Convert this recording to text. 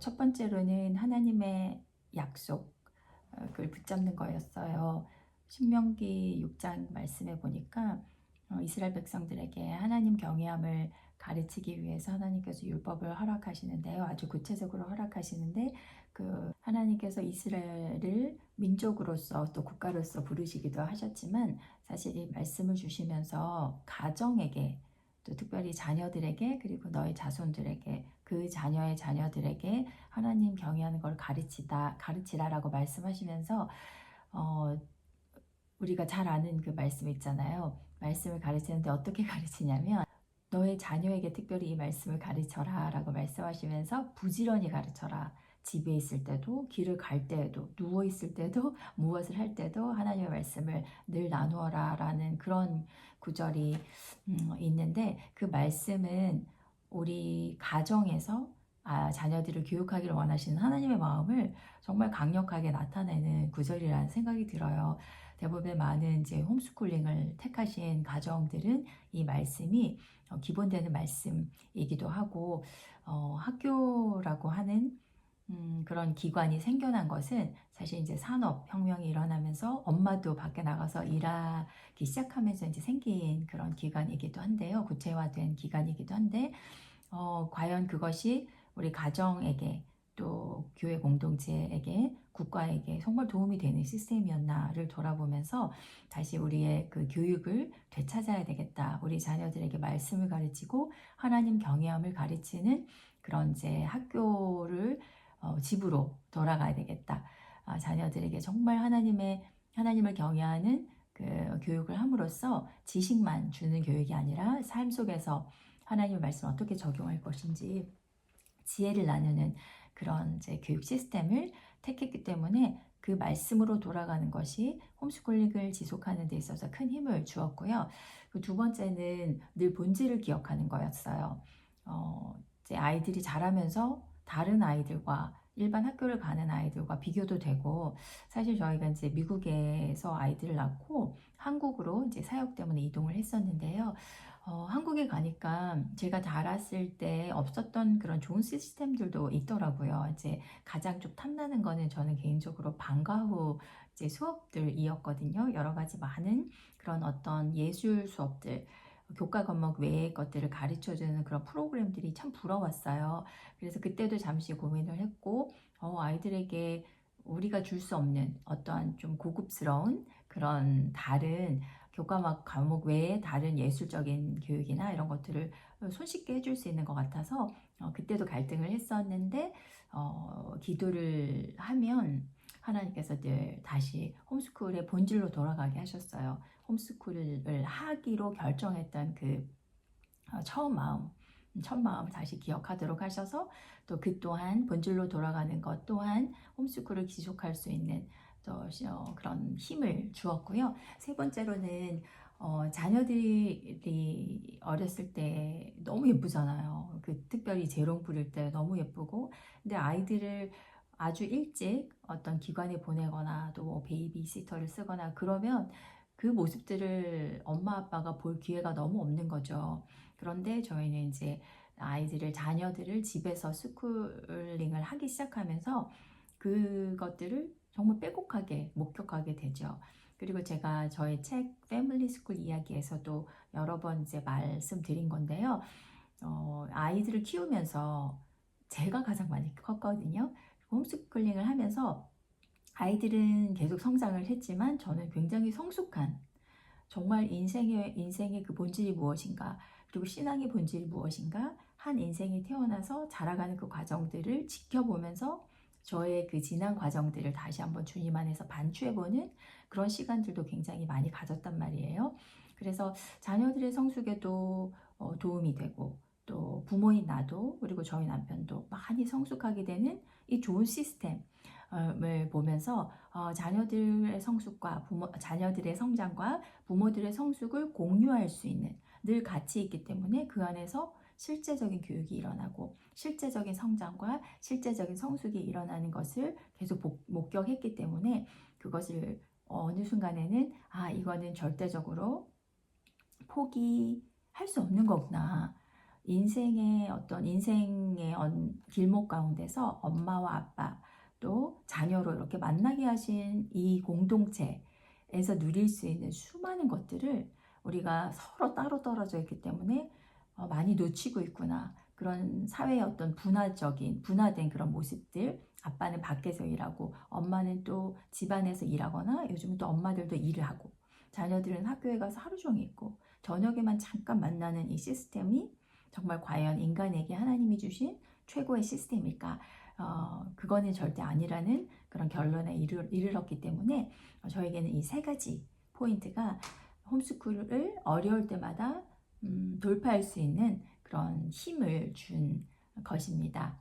첫 번째로는 하나님의 약속을 붙잡는 거였어요. 신명기 6장 말씀에 보니까 어, 이스라엘 백성들에게 하나님 경외함을 가르치기 위해서 하나님께서 율법을 허락하시는데요. 아주 구체적으로 허락하시는데 그 하나님께서 이스라엘을 민족으로서 또 국가로서 부르시기도 하셨지만 사실 이 말씀을 주시면서 가정에게 또 특별히 자녀들에게 그리고 너의 자손들에게 그 자녀의 자녀들에게 하나님 경외하는 걸 가르치다 가르치라라고 말씀하시면서 어, 우리가 잘 아는 그 말씀 있잖아요. 말씀을 가르치는데 어떻게 가르치냐면 너의 자녀에게 특별히 이 말씀을 가르쳐라 라고 말씀하시면서 부지런히 가르쳐라. 집에 있을 때도 길을 갈 때에도 누워 있을 때도 무엇을 할 때도 하나님의 말씀을 늘 나누어라 라는 그런 구절이 음, 있는데 그 말씀은 우리 가정에서 아, 자녀들을 교육하기를 원하시는 하나님의 마음을 정말 강력하게 나타내는 구절이라는 생각이 들어요. 대부분 많은 이제 홈스쿨링을 택하신 가정들은 이 말씀이 어, 기본되는 말씀이기도 하고 어, 학교라고 하는 음, 그런 기관이 생겨난 것은 사실 이제 산업 혁명이 일어나면서 엄마도 밖에 나가서 일하기 시작하면서 이제 생긴 그런 기관이기도 한데요. 구체화된 기관이기도 한데 어, 과연 그것이 우리 가정에게 또 교회 공동체에게 국가에게 정말 도움이 되는 시스템이었나를 돌아보면서 다시 우리의 그 교육을 되찾아야 되겠다. 우리 자녀들에게 말씀을 가르치고 하나님 경외함을 가르치는 그런 이제 학교를 어, 집으로 돌아가야 되겠다. 아, 자녀들에게 정말 하나님의 하나님을 경외하는 그 교육을 함으로써 지식만 주는 교육이 아니라 삶 속에서 하나님의 말씀을 어떻게 적용할 것인지 지혜를 나누는 그런 이제 교육 시스템을 택했기 때문에 그 말씀으로 돌아가는 것이 홈스쿨링을 지속하는 데 있어서 큰 힘을 주었고요. 그두 번째는 늘 본질을 기억하는 거였어요. 어, 이제 아이들이 자라면서 다른 아이들과 일반 학교를 가는 아이들과 비교도 되고 사실 저희가 이제 미국에서 아이들을 낳고 한국으로 이제 사역 때문에 이동을 했었는데요. 어, 한국에 가니까 제가 자랐을 때 없었던 그런 좋은 시스템들도 있더라고요. 이제 가장 좀 탐나는 거는 저는 개인적으로 방과 후 이제 수업들이었거든요. 여러 가지 많은 그런 어떤 예술 수업들, 교과 과목 외의 것들을 가르쳐 주는 그런 프로그램들이 참 부러웠어요. 그래서 그때도 잠시 고민을 했고, 어, 아이들에게 우리가 줄 수 없는 어떠한 좀 고급스러운 그런 다른 교과목 과목 외에 다른 예술적인 교육이나 이런 것들을 손쉽게 해줄 수 있는 것 같아서 어, 그때도 갈등을 했었는데 어, 기도를 하면 하나님께서 늘 다시 홈스쿨의 본질로 돌아가게 하셨어요. 홈스쿨을 하기로 결정했던 그 어, 처음 마음, 첫 마음을 다시 기억하도록 하셔서 또 그 또한 본질로 돌아가는 것 또한 홈스쿨을 지속할 수 있는 또 어, 그런 힘을 주었고요. 세 번째로는 어, 자녀들이 어렸을 때 너무 예쁘잖아요. 그 특별히 재롱 부릴 때 너무 예쁘고, 근데 아이들을 아주 일찍 어떤 기관에 보내거나 또 뭐 베이비 시터를 쓰거나 그러면 그 모습들을 엄마 아빠가 볼 기회가 너무 없는 거죠. 그런데 저희는 이제 아이들을 자녀들을 집에서 스쿨링을 하기 시작하면서 그것들을 정말 빼곡하게 목격하게 되죠. 그리고 제가 저의 책 패밀리 스쿨 이야기에서도 여러 번 이제 말씀드린 건데요. 어, 아이들을 키우면서 제가 가장 많이 컸거든요. 홈스쿨링을 하면서 아이들은 계속 성장을 했지만 저는 굉장히 성숙한 정말 인생의 인생의 그 본질이 무엇인가 그리고 신앙의 본질이 무엇인가 한 인생이 태어나서 자라가는 그 과정들을 지켜보면서 저의 그 지난 과정들을 다시 한번 주님 안에서 반추해보는 그런 시간들도 굉장히 많이 가졌단 말이에요. 그래서 자녀들의 성숙에도 어, 도움이 되고 또 부모인 나도 그리고 저희 남편도 많이 성숙하게 되는 이 좋은 시스템을 보면서 어, 자녀들의 성숙과 부모, 자녀들의 성장과 부모들의 성숙을 공유할 수 있는 늘 같이 있기 때문에 그 안에서 실제적인 교육이 일어나고 실제적인 성장과 실제적인 성숙이 일어나는 것을 계속 복, 목격했기 때문에 그것을 어느 순간에는 아 이거는 절대적으로 포기할 수 없는 거구나 인생의 어떤 인생의 언- 길목 가운데서 엄마와 아빠 또 자녀로 이렇게 만나게 하신 이 공동체에서 누릴 수 있는 수많은 것들을 우리가 서로 따로 떨어져 있기 때문에 어, 많이 놓치고 있구나. 그런 사회의 어떤 분화적인, 분화된 그런 모습들. 아빠는 밖에서 일하고, 엄마는 또 집안에서 일하거나, 요즘은 또 엄마들도 일을 하고, 자녀들은 학교에 가서 하루 종일 있고, 저녁에만 잠깐 만나는 이 시스템이 정말 과연 인간에게 하나님이 주신 최고의 시스템일까? 어, 그거는 절대 아니라는 그런 결론에 이르, 이르렀기 때문에 어, 저에게는 이 세 가지 포인트가 홈스쿨을 어려울 때마다 음, 돌파할 수 있는 그런 힘을 준 것입니다.